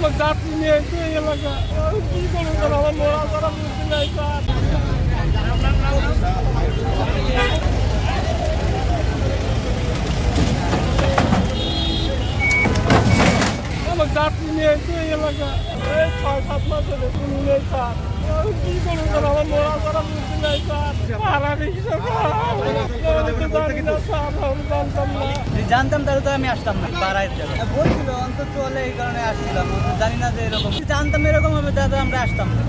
আমার যাত্রী নিয়ে এই এলাকা। কি করব আমার মরা করা বুঝতে যাত্রী নিয়ে এই এলাকা। ছয় সাত মাস হলে কি করব জানতাম তাহলে তো আমি আসতাম না পাড়ায় যাব। বলছিল অন্তত চলে এই কারণে আসছিলাম জানি না যে এরকম। জানতাম এরকম হবে তাহলে আমরা আসতাম না।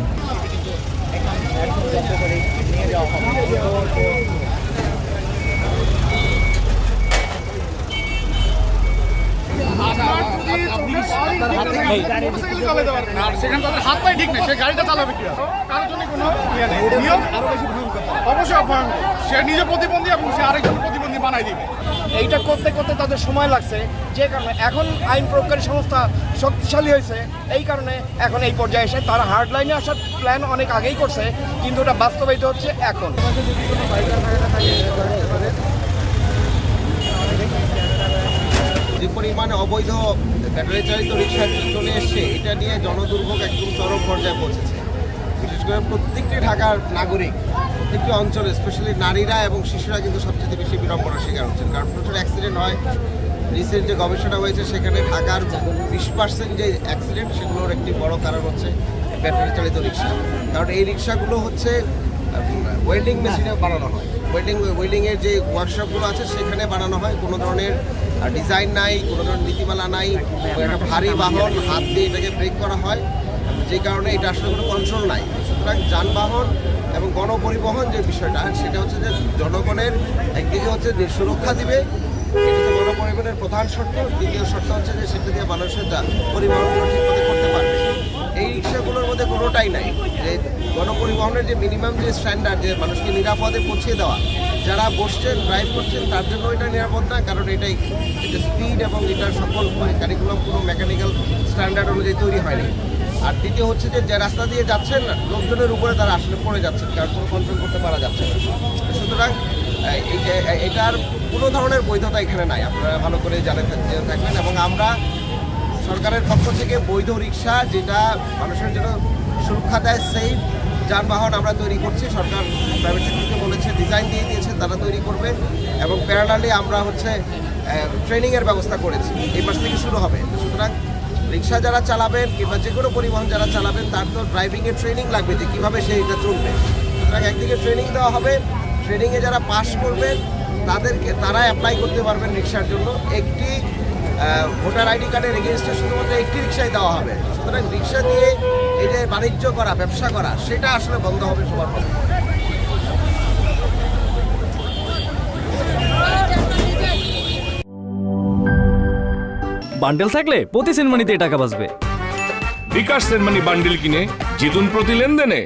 মোটরসাইকেল চালাতে পারবে না আর সেখানে তাদের হাত পায়ে ঠিক নেই সে গাড়িটা চালাবে কি? তার জন্য কোনো ইয়ে নেই। নিয়ম? অবশ্যই ভয়ঙ্কর। সে নিজে প্রতিবন্ধী এবং সে আরেকজন প্রতিবন্ধী বানাই দিবে। এইটা করতে করতে তাদের সময় লাগছে যে কারণে এখন আইন প্রয়োগকারী সংস্থা শক্তিশালী হয়েছে এই কারণে এখন এই পর্যায়ে এসে তারা হার্ড লাইনে আসার প্ল্যান অনেক আগেই করছে কিন্তু ওটা বাস্তবায়িত হচ্ছে এখন। যে পরিমাণে অবৈধ ব্যাটারি চালিত রিক্সা চলে এসছে, এটা নিয়ে জনদুর্ভোগ একদম চরম পর্যায়ে পৌঁছেছে। বিশেষ করে প্রত্যেকটি ঢাকার নাগরিক, প্রত্যেকটি অঞ্চলে স্পেশালি নারীরা এবং শিশুরা কিন্তু সবচেয়ে বেশি বিড়ম্বনার শিকার হচ্ছেন কারণ প্রচুর অ্যাক্সিডেন্ট হয়। রিসেন্ট যে গবেষণা হয়েছে, সেখানে ঢাকার বিশ পার্সেন্ট যে অ্যাক্সিডেন্ট সেগুলোর একটি বড় কারণ হচ্ছে ব্যাটারি চালিত রিক্সা। কারণ এই রিক্সাগুলো হচ্ছে ওয়েল্ডিং মেশিনে বানানো হয়। ওয়েল্ডিং, ওয়েল্ডিংয়ের যে ওয়ার্কশপগুলো আছে, সেখানে বানানো হয়। কোনো ধরনের ডিজাইন নাই, কোনো ধরনের নীতিমালা নাই একটা ভারী বাহন হাত দিয়ে এটাকে ব্রেক করা হয়। যে কারণে এটা আসলে কোনো কন্ট্রোল নাই। সুতরাং যানবাহন এবং গণপরিবহন যে বিষয়টা, সেটা হচ্ছে যে জনগণের একদিকে হচ্ছে যে সুরক্ষা দিবে গণপরিবহনের প্রধান শর্ত। দ্বিতীয় শর্ত হচ্ছে যে সেটা দিয়ে মানুষের পরিবহনগুলো ঠিক করতে পারবে। এই রিক্সাগুলোর মধ্যে কোনোটাই নাই। যে গণপরিবহনের যে মিনিমাম যে স্ট্যান্ডার্ড যে মানুষকে নিরাপদে পৌঁছে দেওয়া, যারা বসছেন ড্রাইভ করছেন, তার জন্য এটা নিরাপদ না, কারণ এটাই, এটা স্পিড এবং এটার সকল কারিকুলাম কোনো মেকানিক্যাল স্ট্যান্ডার্ড অনুযায়ী তৈরি হয়নি। আর দ্বিতীয় হচ্ছে যে যে রাস্তা দিয়ে যাচ্ছেন, লোকজনের উপরে তারা আসলে পড়ে যাচ্ছেন, কারণ কোনো কন্ট্রোল করতে পারা যাচ্ছে না। সুতরাং এটার কোনো ধরনের বৈধতা এখানে নাই। আপনারা ভালো করে জানে থাকবেন এবং আমরা সরকারের পক্ষ থেকে বৈধ রিক্সা, যেটা মানুষের জন্য সুরক্ষা দেয় সেফ যানবাহন আমরা তৈরি করছি, সরকার প্রাইভেট সেক্টরকে বলেছে ডিজাইন দিয়ে দিয়েছে, তারা তৈরি করবে এবং প্যারালালি আমরা হচ্ছে ট্রেনিংয়ের ব্যবস্থা করেছি। এই মাস থেকে শুরু হবে। সুতরাং রিক্সা যারা চালাবেন কিংবা যে কোনো পরিবহন যারা চালাবেন, তার তো ড্রাইভিংয়ের ট্রেনিং লাগবে যে কীভাবে সে এটা চলবে। সুতরাং একদিকে ট্রেনিং দেওয়া হবে ট্রেনিংয়ে যারা পাস করবেন, তাদেরকে তারা অ্যাপ্লাই করতে পারবেন রিক্সার জন্য। একটি ভোটার আইডি কার্ডের এগেনস্টে শুধুমাত্র একটি রিক্সাই দেওয়া হবে। সুতরাং রিক্সা দিয়ে বাণিজ্য করা ব্যবসা করা সেটা আসলে বন্ধ হবে সবার বান্ডেল থাকলে প্রতি সেনমানিতে টাকা বাঁচবে। বিকাশ সেনমানি বান্ডেল কিনে জিতুন প্রতি লেনদেনে।